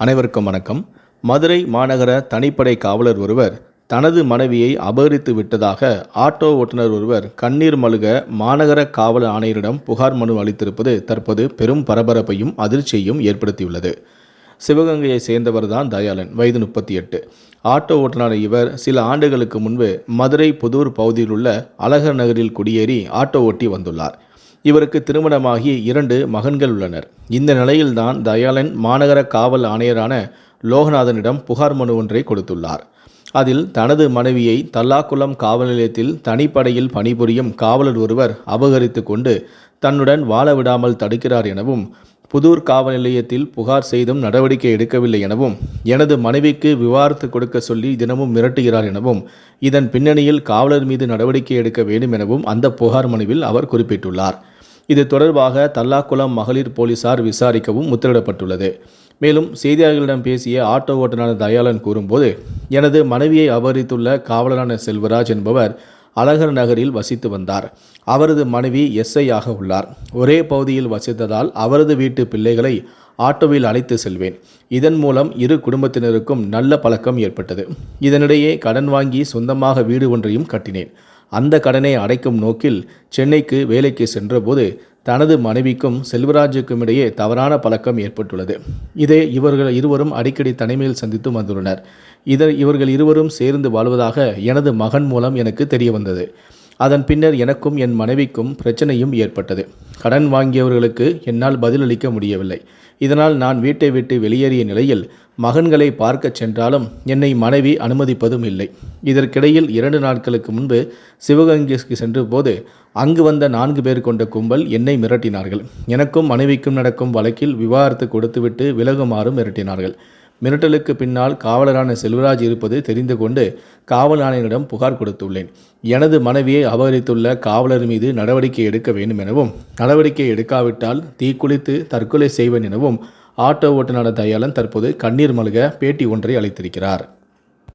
அனைவருக்கும் வணக்கம். மதுரை மாநகர தனிப்படை காவலர் ஒருவர் தனது மனைவியை அபகரித்து விட்டதாக ஆட்டோ ஓட்டுநர் ஒருவர் கண்ணீர் மழுக மாநகர காவல் ஆணையரிடம் புகார் மனு அளித்திருப்பது தற்போது பெரும் பரபரப்பையும் அதிர்ச்சியையும் ஏற்படுத்தியுள்ளது. சிவகங்கையை சேர்ந்தவர்தான் தயாளன் வயது முப்பத்தி எட்டு. ஆட்டோ ஓட்டுநர் இவர் சில ஆண்டுகளுக்கு முன்பு மதுரை புதூர் பகுதியில் உள்ள அழகர் நகரில் குடியேறி ஆட்டோ ஓட்டி வந்துள்ளார். இவருக்கு திருமணமாகி இரண்டு மகன்கள் உள்ளனர். இந்த நிலையில்தான் தயாளன் மாநகர காவல் ஆணையரான லோகநாதனிடம் புகார் மனு ஒன்றை கொடுத்துள்ளார். அதில் தனது மனைவியை தல்லாக்குளம் காவல் நிலையத்தில் தனிப்படையில் பணிபுரியும் காவலர் ஒருவர் அபகரித்து கொண்டு தன்னுடன் வாழ விடாமல் தடுக்கிறார் எனவும் புதூர் காவல் நிலையத்தில் புகார் செய்தும் நடவடிக்கை எடுக்கவில்லை எனவும் எனது மனைவிக்கு விவாரத்து கொடுக்க சொல்லி தினமும் மிரட்டுகிறார் எனவும் இதன் பின்னணியில் காவலர் மீது நடவடிக்கை எடுக்க வேண்டும் எனவும் அந்த புகார் மனுவில் அவர் குறிப்பிட்டுள்ளார். இது தொடர்பாக தல்லாக்குளம் மகளிர் போலீசார் விசாரிக்கவும் உத்தரவிடப்பட்டுள்ளது. மேலும் செய்தியாளர்களிடம் பேசிய ஆட்டோ ஓட்டுநர் தயாளன் கூறும்போது எனது மனைவியை அபகரித்துள்ள காவலரான செல்வராஜ் என்பவர் அழகர் நகரில் வசித்து வந்தார். அவரது மனைவி எஸ்ஐ ஆக உள்ளார். ஒரே பகுதியில் வசித்ததால் அவரது வீட்டு பிள்ளைகளை ஆட்டோவில் அழைத்து செல்வேன். இதன் மூலம் இரு குடும்பத்தினருக்கும் நல்ல பழக்கம் ஏற்பட்டது. இதனிடையே கடன் வாங்கி சொந்தமாக வீடு ஒன்றையும் கட்டினேன். அந்த கடனை அடைக்கும் நோக்கில் சென்னைக்கு வேலைக்கு சென்றபோது தனது மனைவிக்கும் செல்வராஜுக்கும் இடையே தவறான பழக்கம் ஏற்பட்டுள்ளது. இதை இவர்கள் இருவரும் அடிக்கடி தனிமையில் சந்தித்து வந்துள்ளனர். இதை இவர்கள் இருவரும் சேர்ந்து வாழ்வதாக எனது மகன் மூலம் எனக்கு தெரிய வந்தது அதன் பின்னர் எனக்கும் என் மனைவிக்கும் பிரச்சனையும் ஏற்பட்டது. கடன் வாங்கியவர்களுக்கு என்னால் பதிலளிக்க முடியவில்லை. இதனால் நான் வீட்டை விட்டு வெளியேறிய நிலையில் மகன்களை பார்க்கச் சென்றாலும் என்னை மனைவி அனுமதிப்பதும் இல்லை. இதற்கிடையில் இரண்டு நாட்களுக்கு முன்பு சிவகங்கைக்கு சென்ற போது அங்கு வந்த நான்கு பேர் கொண்ட கும்பல் என்னை மிரட்டினார்கள். எனக்கும் மனைவிக்கும் நடக்கும் வழக்கில் விவாகரத்து கொடுத்துவிட்டு விலகுமாறு மிரட்டினார்கள். மிரட்டலுக்கு பின்னால் காவலரான செல்வராஜ் இருப்பது தெரிந்து கொண்டு காவல் ஆணையரிடம் புகார் கொடுத்துள்ளேன். எனது மனைவியை அபகரித்துள்ள காவலர் மீது நடவடிக்கை எடுக்க வேண்டும் எனவும் நடவடிக்கை எடுக்காவிட்டால் தீக்குளித்து தற்கொலை செய்வேன் எனவும் ஆட்டோ ஓட்டுநர் தயாளன் தற்போது கண்ணீர் மல்க பேட்டி ஒன்றை அளித்திருக்கிறார்.